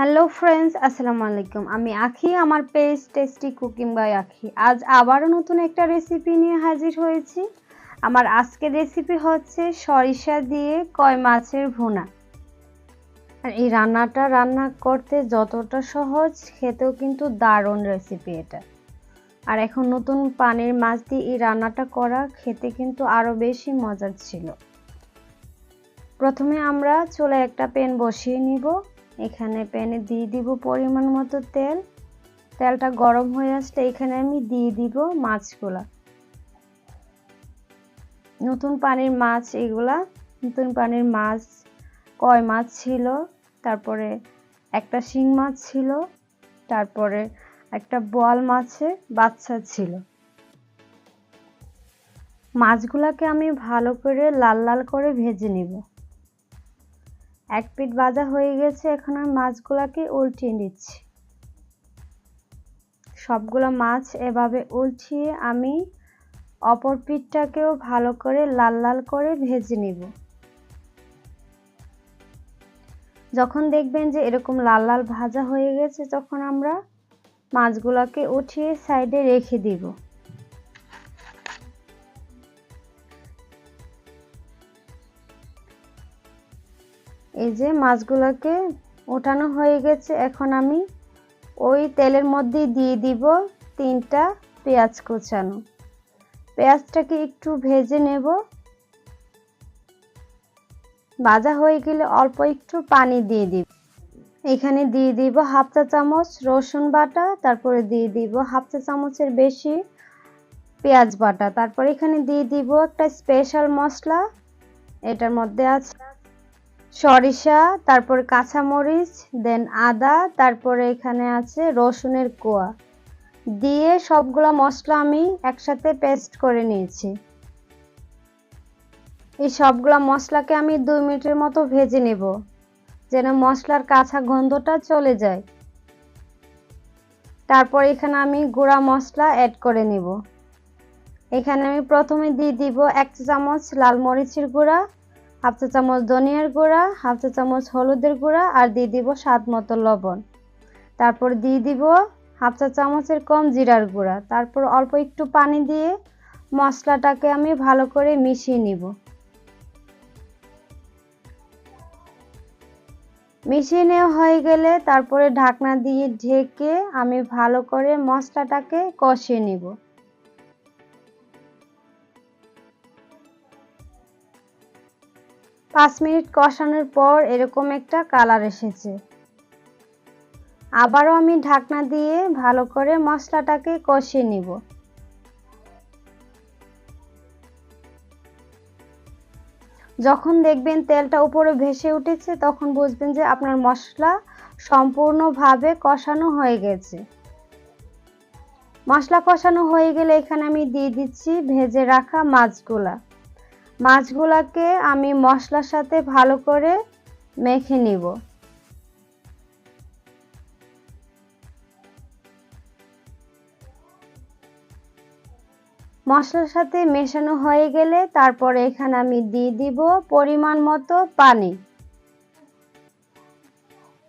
Hello friends আসসালামু আলাইকুম আমি আখি, আমার পেজ টেস্টি কুকিং বাই আখি। আজ আবারও নতুন একটা রেসিপি নিয়ে হাজির হয়েছি। আমার আজকের রেসিপি হচ্ছে সরিষা দিয়ে কয় মাছের ভুনা। আর এই রান্নাটা রান্না করতে যতটা সহজ, খেতেও কিন্তু দারুণ রেসিপি এটা। আর এখন নতুন পানির মাছ দিয়ে এই রান্নাটা করা খেতে কিন্তু আরও বেশি মজার ছিল। প্রথমে আমরা চলে একটা প্যান বসিয়ে নিব। এখানে প্যানে দিয়ে দিব পরিমাণ মতো তেল। তেলটা গরম হয়ে আসলে এখানে আমি দিয়ে দিব মাছগুলা। নতুন পানির মাছ এগুলা, নতুন পানির মাছ, কয় মাছ ছিল, তারপরে একটা শিং মাছ ছিল, তারপরে একটা বোয়াল মাছের বাচ্চা ছিল। মাছগুলাকে আমি ভালো করে লাল লাল করে ভেজে নিব। এক পিঠ ভাজা হয়ে গেছে, এখন আমি মাছগুলাকে উল্টিয়ে নিচ্ছি। সবগুলো মাছ এভাবে উল্টিয়ে আমি অপর পিঠটাকেও ভালো করে লাল লাল করে ভেজে নিব। যখন দেখবেন যে এরকম লাল লাল ভাজা হয়ে গেছে, তখন আমরা মাছগুলোকে উঠিয়ে সাইডে রেখে দিব। এই যে মাছগুলোকে ওঠানো হয়ে গেছে, এখন আমি ওই তেলের মধ্যে দিয়ে দিব তিনটা পেঁয়াজ কুচানো। পেঁয়াজটাকে একটু ভেজে নেব। ভাজা হয়ে গেলে অল্প একটু পানি দিয়ে দিব। এখানে দিয়ে দিব হাফ চা চামচ রসুন বাটা, তারপরে দিয়ে দিব হাফ চা চামচের বেশি পেঁয়াজ বাটা। তারপর এখানে দিয়ে দিব একটা স্পেশাল মশলা, এটার মধ্যে আছে সরিষা, তারপর কাঁচামরিচ দেন আদা, তারপরে এখানে আছে রসুনের কোয়া। দিয়ে সবগুলো মশলা আমি একসাথে পেস্ট করে নিয়েছি। এই সবগুলা মশলাকে আমি দুই মিনিটের মতো ভেজে নেব, যেন মশলার কাঁচা গন্ধটা চলে যায়। তারপর এখানে আমি গুঁড়া মশলা অ্যাড করে নেব। এখানে আমি প্রথমে দিয়ে দিব এক চামচ লাল মরিচের গুঁড়া হাফ চা চামচ ধনিয়ার গুঁড়া, হাফ চা চামচ হলুদের গুঁড়া আর দিয়ে দিব স্বাদ মতো লবণ। তারপর দিয়ে দিব হাফ চা চামচের কম জিরার গুঁড়া। তারপর অল্প একটু পানি দিয়ে মশলাটাকে আমি ভালো করে মিশিয়ে নিব। মিশিয়ে নেওয়া হয়ে গেলে তারপরে ঢাকনা দিয়ে ঢেকে আমি ভালো করে মশলাটাকে কষিয়ে নিব। পাঁচ মিনিট কষানোর পর এরকম একটা কালার এসেছে। আবারও আমি ঢাকনা দিয়ে ভালো করে মশলাটাকে কষিয়ে নিব। যখন দেখবেন তেলটা উপরে ভেসে উঠেছে, তখন বুঝবেন যে আপনার মশলা সম্পূর্ণভাবে কষানো হয়ে গেছে। মশলা কষানো হয়ে গেলে এখানে আমি দিয়ে দিচ্ছি ভেজে রাখা মাছগুলা। মাছগুলাকে আমি মশলার সাথে ভালো করে মেখে নিব। মশলার সাথে মেশানো হয়ে গেলে তারপরে এখানে আমি দিয়ে দিব পরিমাণ মতো পানি।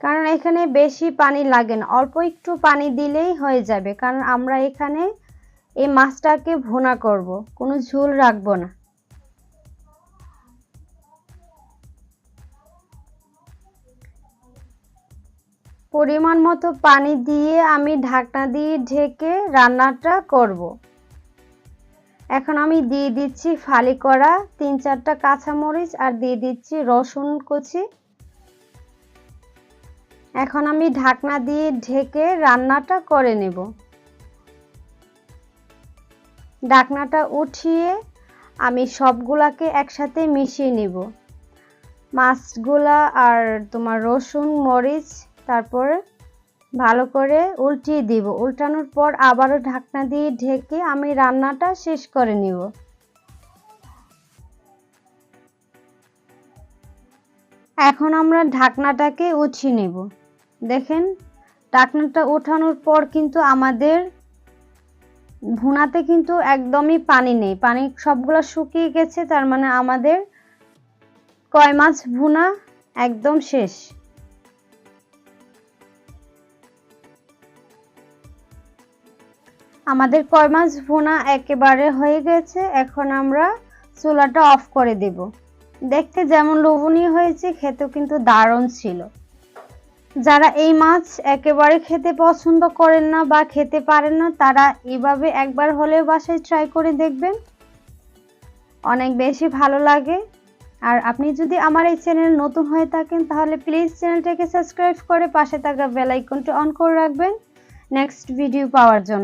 কারণ এখানে বেশি পানি লাগে না, অল্প একটু পানি দিলেই হয়ে যাবে। কারণ আমরা এখানে এই মাছটাকে ভোনা করব, কোনো ঝোল রাখব না। পরিমাণ মতো পানি দিয়ে আমি ঢাকনা দিয়ে ঢেকে রান্নাটা করব। এখন আমি দিয়ে দিচ্ছি ফালি করা তিন চারটা কাঁচামরিচ আর দিয়ে দিচ্ছি রসুন কুচি। এখন আমি ঢাকনা দিয়ে ঢেকে রান্নাটা করে নেব। ঢাকনাটা উঠিয়ে আমি সবগুলাকে একসাথে মিশিয়ে নিব। মাছগুলা আর তোমার রসুন, মরিচ তারপর ভালো করে উল্টিয়ে দিব। উল্টানোর পর আবারও ঢাকনা দিয়ে ঢেকে আমি রান্নাটা শেষ করে নিব। এখন আমরা ঢাকনাটাকে উঠিয়ে নেব। দেখেন, ঢাকনাটা ওঠানোর পর কিন্তু আমাদের ভুনাতে কিন্তু একদমই পানি নেই। পানি সবগুলো শুকিয়ে গেছে, তার মানে আমাদের কয় মাছ ভুনা একদম শেষ। আমাদের কয় মাছ ভুনা একেবারে হয়ে গেছে, এখন আমরা চুলাটা অফ করে দেব। দেখতে যেমন লোভনীয় হয়েছে, খেতেও কিন্তু দারুণ ছিল। যারা এই মাছ একেবারে খেতে পছন্দ করেন না বা খেতে পারেন না, তারা এভাবে একবার হলেও বাসায় ট্রাই করে দেখবেন। অনেক বেশি ভালো লাগে। আর আপনি যদি আমার এই চ্যানেল নতুন হয়ে থাকেন, তাহলে প্লিজ চ্যানেলটাকে সাবস্ক্রাইব করে পাশে থাকা বেল আইকনটি অন করে রাখবেন। নেক্সট ভিডিও পাওয়ার জন্য।